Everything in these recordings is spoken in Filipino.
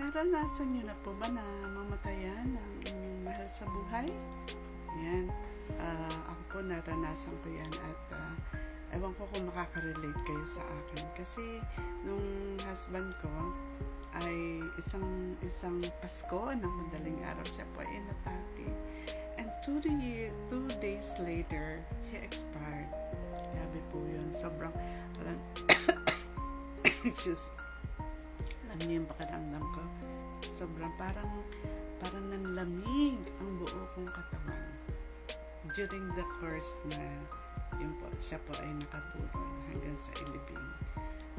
Naranasan niyo na po ba na mamatayan ng inyong mahal sa buhay? Yan. Ah, ako po naranasan ko yan at ah, ewan ko kung makaka-relate kayo sa akin. Kasi nung husband ko ay isang isang Pasko ng madaling araw siya po ay inatake. And two, day, two days later, he expired. Grabe po yun. Sobrang, alam, excuse niyo yung pakiramdam ko. Sobrang parang, parang nanlamig ang buo kong katawan. During the course na, yun po, siya po ay nakaburol hanggang sa ilibing.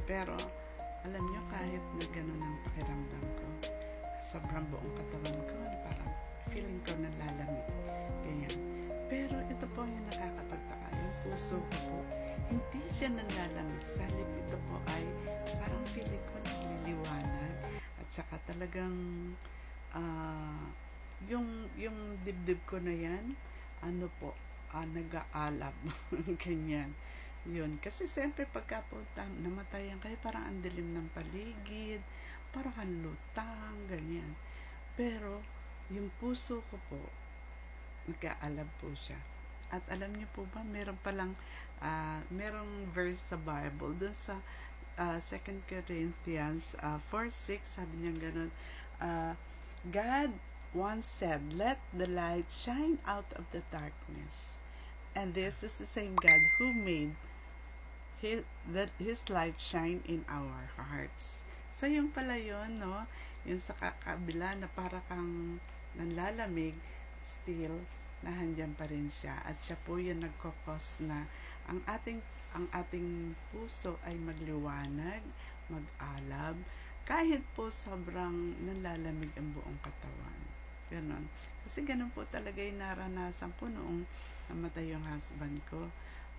Pero, alam niyo, kahit na gano'n ang pakiramdam ko, sobrang buong katawan ko, parang feeling ko nalalamig. Ganyan. Pero ito po yung nakakapagtaka. Yung puso ko po, hindi siya nalalamig. Sa halip ito po ay At saka talagang ah, yung, yung dibdib ko na yan, ano po, ah, nag-aalab. Ganyan. Yun. Kasi siyempre pagka po namatayan kayo, parang ang dilim ng paligid, parang kang lutang, ganyan. Pero, yung puso ko po, nag-aalab po siya. At alam niyo po ba, meron palang, ah, merong verse sa Bible, dun sa ah, 2 Corinthians ah, 4.6, sabi niya ganun, ah, God once said, let the light shine out of the darkness. And this is the same God who made his, that his light shine in our hearts. So, yung pala yun, no? Yung sa kakabila na para kang nanlalamig, still, nahandyan pa rin siya. At siya po yung nagkokos na ang ating, ang ating puso ay magliwanag, mag-alab, kahit po sobrang nanlalamig ang buong katawan. Ganon. Kasi ganun po talaga yung naranasan ko noong namatay yung husband ko.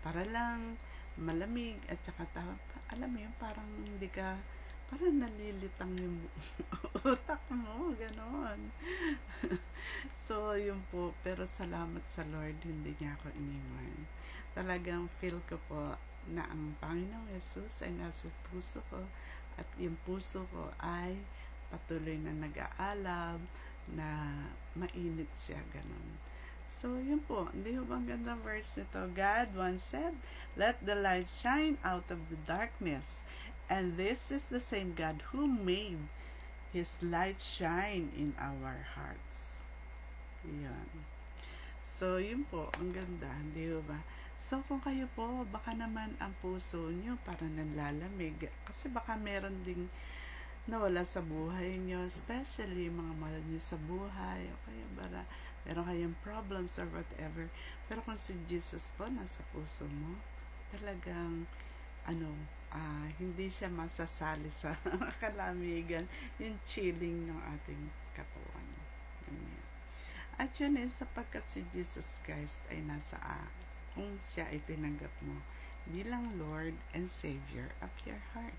Para lang malamig at saka ta- alam mo yun, parang hindi ka parang nalilitang yung utak mo, ganon. so, yun po. Pero salamat sa Lord, hindi niya ako iniwan. Talagang feel ko po na ang Panginoong Jesus ay nasa puso ko at yung puso ko ay patuloy na nag-aalab, na mainit siya, ganon. So, yun po. Hindi ho ba ang gandang verse nito? God once said, Let the light shine out of the darkness. And this is the same God who made His light shine in our hearts. Yan. So, yun po. Ang ganda. Hindi ho ba? So, kung kayo po, baka naman ang puso nyo parang nanlalamig. Kasi baka meron ding nawala sa buhay nyo, especially mga mahal nyo sa buhay, o kaya bara, meron kayong problems or whatever. Pero kung si Jesus po nasa puso mo, talagang, ano, ah, hindi siya masasali sa kalamigan, yung chilling ng ating katawan. Ganyan. At yun eh, sapagkat si Jesus Christ ay nasa kung siya ay tinanggap mo bilang Lord and Savior of your heart.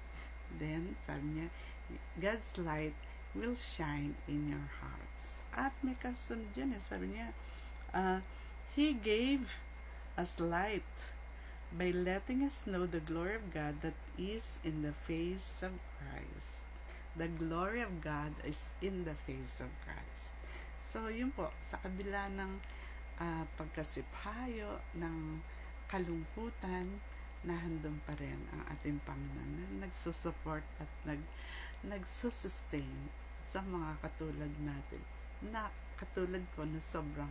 Then, sabi niya, God's light will shine in your hearts. At may kasunod yun eh. Sabi niya, uh, He gave us light by letting us know the glory of God that is in the face of Christ. The glory of God is in the face of Christ. So, yun po, sa kabila ng uh, pagkasiphayo, ng kalungkutan, nahandong pa rin ang ating Panginoon na nagsusupport at nag, nagsusustain sa mga katulad natin na katulad ko na sobrang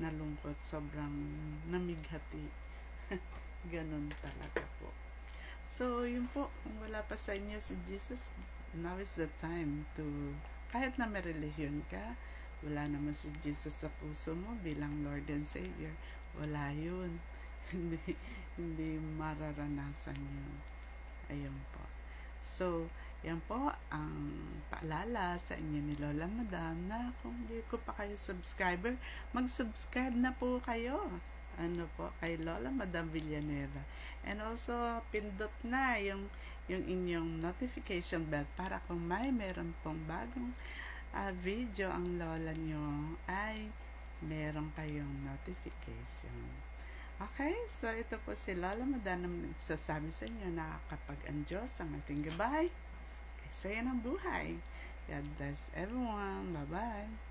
nalungkot, sobrang namighati. Ganun talaga po. So, yun po, kung wala pa sa inyo si Jesus, now is the time to, kahit na may relihiyon ka, wala naman si Jesus sa puso mo bilang Lord and Savior, wala yun. hindi, hindi mararanasan yun. Ayun po. So, yan po ang paalala sa inyo ni Lola Madam na kung hindi ko pa kayo subscriber, mag-subscribe na po kayo. Ano po, kay Lola Madam Villanueva. And also, pindot na yung, yung inyong notification bell para kung may meron pong bagong uh, video ang lola nyo ay meron kayong notification. Okay, so ito po si Lola Madam na nagsasabi sa inyo na kapag ang Diyos ang ating gabay, saya ng buhay. God bless everyone. Bye-bye.